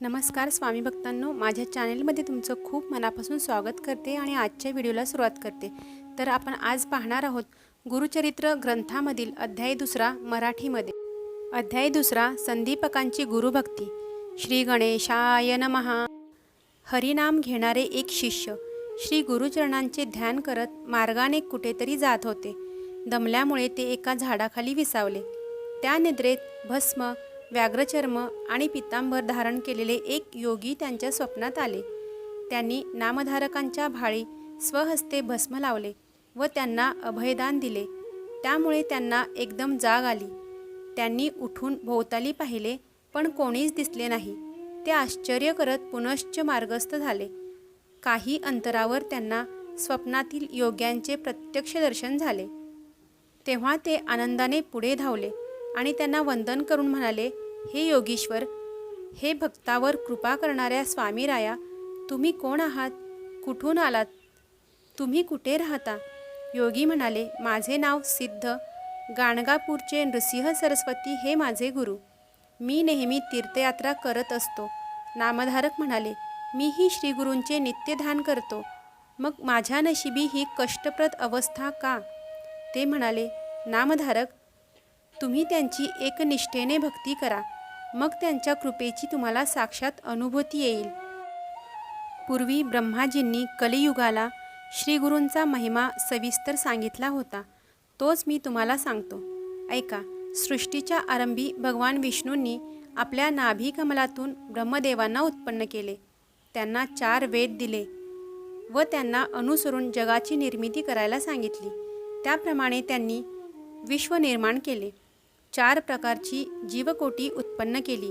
नमस्कार स्वामी भक्तांनो माझ्या चॅनेलमध्ये तुमचं खूप मनापासून स्वागत करते आणि आजच्या व्हिडिओला सुरुवात करते. तर आपण आज पाहणार आहोत गुरुचरित्र ग्रंथामधील अध्याय दुसरा मराठीमध्ये. अध्याय दुसरा संदीपकांची गुरुभक्ती. श्री गणेशाय नमहा हरिनाम घेणारे एक शिष्य श्री गुरुचरणांचे ध्यान करत मार्गाने कुठेतरी जात होते. दमल्यामुळे ते एका झाडाखाली विसावले. त्या निद्रेत भस्म व्याघ्रचर्म आणि पितांबर धारण केलेले एक योगी त्यांच्या स्वप्नात आले. त्यांनी नामधारकांच्या भाळी स्वहस्ते भस्म लावले व त्यांना अभयदान दिले. त्यामुळे त्यांना एकदम जाग आली. त्यांनी उठून भोवताली पाहिले पण कोणीच दिसले नाही. ते आश्चर्य करत पुनश्च मार्गस्थ झाले. काही अंतरावर त्यांना स्वप्नातील योग्यांचे प्रत्यक्ष दर्शन झाले. तेव्हा ते आनंदाने पुढे धावले आणि त्यांना वंदन करून म्हणाले हे योगीश्वर हे भक्तावर कृपा करणाऱ्या स्वामीराया तुम्ही कोण आहात? कुठून आलात? तुम्ही कुठे राहता? योगी म्हणाले माझे नाव सिद्ध गाणगापूरचे नृसिंह सरस्वती हे माझे गुरु. मी नेहमी तीर्थयात्रा करत असतो. नामधारक म्हणाले मीही श्रीगुरूंचे नित्यधान करतो. मग माझ्या नशिबी ही कष्टप्रद अवस्था का? ते म्हणाले नामधारक तुम्ही त्यांची एकनिष्ठेने भक्ती करा. मग त्यांच्या कृपेची तुम्हाला साक्षात अनुभूती येईल. पूर्वी ब्रह्माजींनी कलियुगाला श्रीगुरूंचा महिमा सविस्तर सांगितला होता. तोच मी तुम्हाला सांगतो. ऐका सृष्टीच्या आरंभी भगवान विष्णूंनी आपल्या नाभिकमलातून ब्रह्मदेवांना उत्पन्न केले. त्यांना चार वेद दिले व त्यांना अनुसरून जगाची निर्मिती करायला सांगितली. त्याप्रमाणे त्यांनी विश्व निर्माण केले. चार प्रकारची जीवकोटी उत्पन्न केली.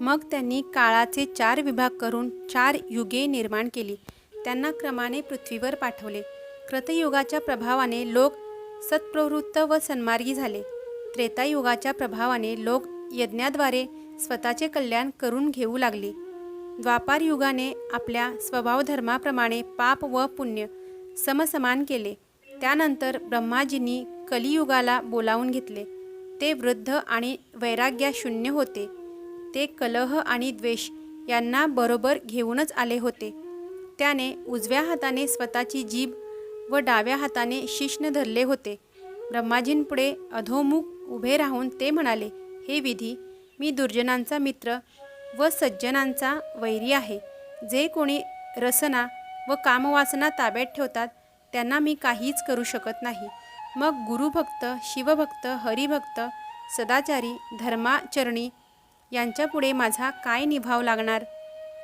मग त्यांनी काळाचे चार विभाग करून चार युगे निर्माण केली. त्यांना क्रमाने पृथ्वीवर पाठवले. कृतयुगाच्या प्रभावाने लोक सत्प्रवृत्त व सन्मार्गी झाले. त्रेतायुगाच्या प्रभावाने लोक यज्ञाद्वारे स्वतःचे कल्याण करून घेऊ लागले. द्वापार युगाने आपल्या स्वभावधर्माप्रमाणे पाप व पुण्य समसमान केले. त्यानंतर ब्रह्माजींनी कलियुगाला बोलावून घेतले. ते वृद्ध आणि वैराग्याशून्य होते. ते कलह आणि द्वेष यांना बरोबर घेऊनच आले होते. त्याने उजव्या हाताने स्वतःची जीभ व डाव्या हाताने शिश्न धरले होते. ब्रह्माजींपुढे अधोमुख उभे राहून ते म्हणाले हे विधी मी दुर्जनांचा मित्र व सज्जनांचा वैरी आहे. जे कोणी रसना व कामवासना ताब्यात ठेवतात त्यांना मी काहीच करू शकत नाही. मग गुरुभक्त शिवभक्त हरिभक्त सदाचारी धर्माचरणी यांच्यापुढे माझा काय निभाव लागणार?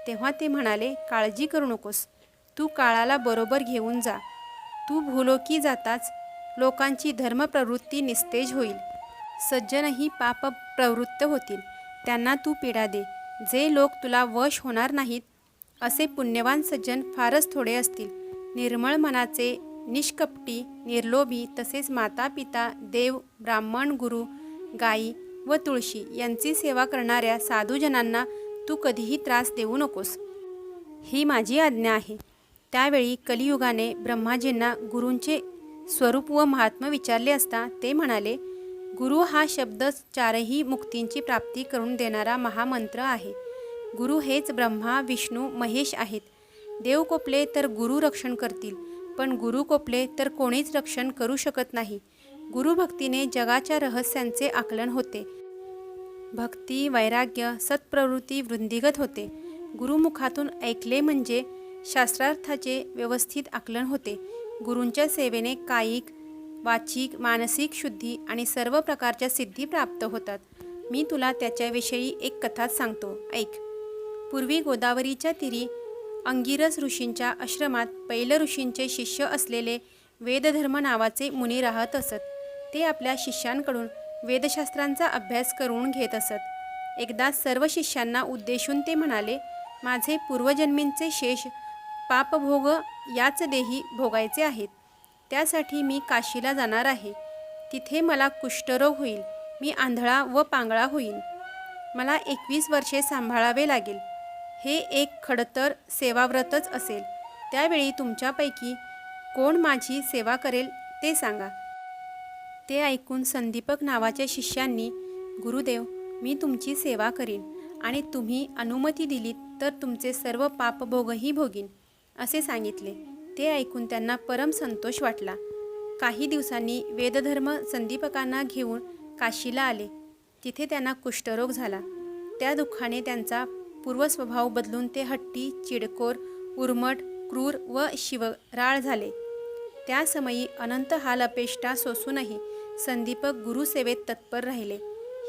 तेव्हा ते म्हणाले काळजी करू नकोस. तू काळाला बरोबर घेऊन जा. तू भूलोकी जाताच लोकांची धर्मप्रवृत्ती निस्तेज होईल. सज्जनही पाप प्रवृत्त होतील. त्यांना तू पीडा दे. जे लोक तुला वश होणार नाहीत असे पुण्यवान सज्जन फारच थोडे असतील. निर्मळ मनाचे निष्कपटी निर्लोभी तसेच माता पिता देव ब्राह्मण गुरु गायी व तुळशी यांची सेवा करणाऱ्या साधूजनांना तू कधीही त्रास देऊ नकोस. ही माझी आज्ञा आहे. त्यावेळी कलियुगाने ब्रह्माजींना गुरूंचे स्वरूप व महात्म विचारले असता ते म्हणाले गुरु हा शब्द चारही मुक्तींची प्राप्ती करून देणारा महामंत्र आहे. गुरु हेच ब्रह्मा विष्णू महेश आहेत. देव कोपले तर गुरु रक्षण करतील. पण गुरु कोपले तर कोणीच रक्षण करू शकत नाही. गुरुभक्तीने जगाच्या रहस्यांचे आकलन होते. भक्ती वैराग्य सत्प्रवृत्ती वृंदिगत होते. गुरुमुखातून ऐकले म्हणजे शास्त्रार्थाचे व्यवस्थित आकलन होते. गुरूंच्या सेवेने कायिक वाचिक मानसिक शुद्धी आणि सर्व प्रकारच्या सिद्धी प्राप्त होतात. मी तुला त्याच्याविषयी एक कथा सांगतो. ऐक. पूर्वी गोदावरीच्या तिरी अंगिरस ऋषींच्या आश्रमात पैल ऋषींचे शिष्य असलेले वेदधर्म नावाचे मुनी राहत असत. ते आपल्या शिष्यांकडून वेदशास्त्रांचा अभ्यास करून घेत असत. एकदा सर्व शिष्यांना उद्देशून ते म्हणाले माझे पूर्वजन्मींचे शेष पापभोग याच देही भोगायचे आहेत. त्यासाठी मी काशीला जाणार आहे. तिथे मला कुष्ठरोग होईल. मी आंधळा व पांगळा होईल मला एकवीस वर्षे सांभाळावे लागेल. हे एक खडतर सेवाव्रतच असेल. त्यावेळी तुमच्यापैकी कोण माझी सेवा करेल ते सांगा. ते ऐकून संदीपक नावाच्या शिष्यांनी गुरुदेव मी तुमची सेवा करीन आणि तुम्ही अनुमती दिलीत तर तुमचे सर्व पापभोगही भोगीन असे सांगितले. ते ऐकून त्यांना परम संतोष वाटला. काही दिवसांनी वेदधर्म संदीपकांना घेऊन काशीला आले. तिथे त्यांना कुष्ठरोग झाला. त्या दुःखाने त्यांचा पूर्वस्वभाव बदलून ते हट्टी चिडकोर उर्मट क्रूर व शिवराळ झाले. त्या समयी अनंत हाल अपेष्टा सोसूनही संदीपक गुरुसेवेत तत्पर राहिले.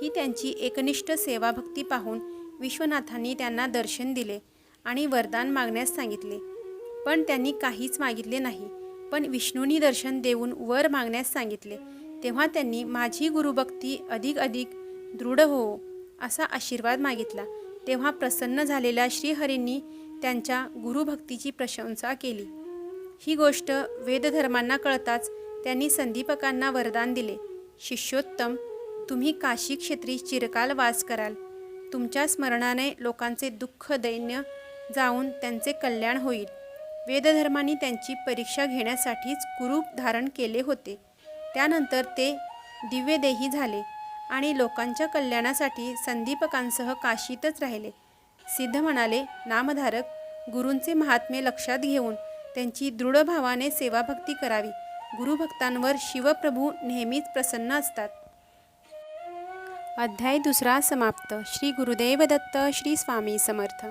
ही त्यांची एकनिष्ठ सेवाभक्ती पाहून विश्वनाथांनी त्यांना दर्शन दिले आणि वरदान मागण्यास सांगितले. पण त्यांनी काहीच मागितले नाही पण विष्णूंनी दर्शन देऊन वर मागण्यास सांगितले. तेव्हा त्यांनी माझी गुरुभक्ती अधिक अधिक दृढ हो असा आशीर्वाद मागितला. तेव्हा प्रसन्न झालेल्या श्रीहरींनी त्यांच्या गुरुभक्तीची प्रशंसा केली. ही गोष्ट वेदधर्मांना कळताच त्यांनी संदीपकांना वरदान दिले. शिष्योत्तम तुम्ही काशी क्षेत्री चिरकाल वास कराल. तुमच्या स्मरणाने लोकांचे दुःख दैन्य जाऊन त्यांचे कल्याण होईल. वेदधर्मांनी त्यांची परीक्षा घेण्यासाठीच कुरूप धारण केले होते. त्यानंतर ते दिव्यदेही झाले. आणि लोकांच्या कल्याणासाठी संदीपकांसह काशीतच राहिले. सिद्ध म्हणाले नामधारक गुरूंचे महात्म्य लक्षात घेऊन त्यांची दृढ भावाने सेवाभक्ती करावी. गुरुभक्तांवर शिवप्रभू नेहमीच प्रसन्न असतात. अध्याय दुसरा समाप्त. श्री गुरुदेव दत्त श्री स्वामी समर्थ.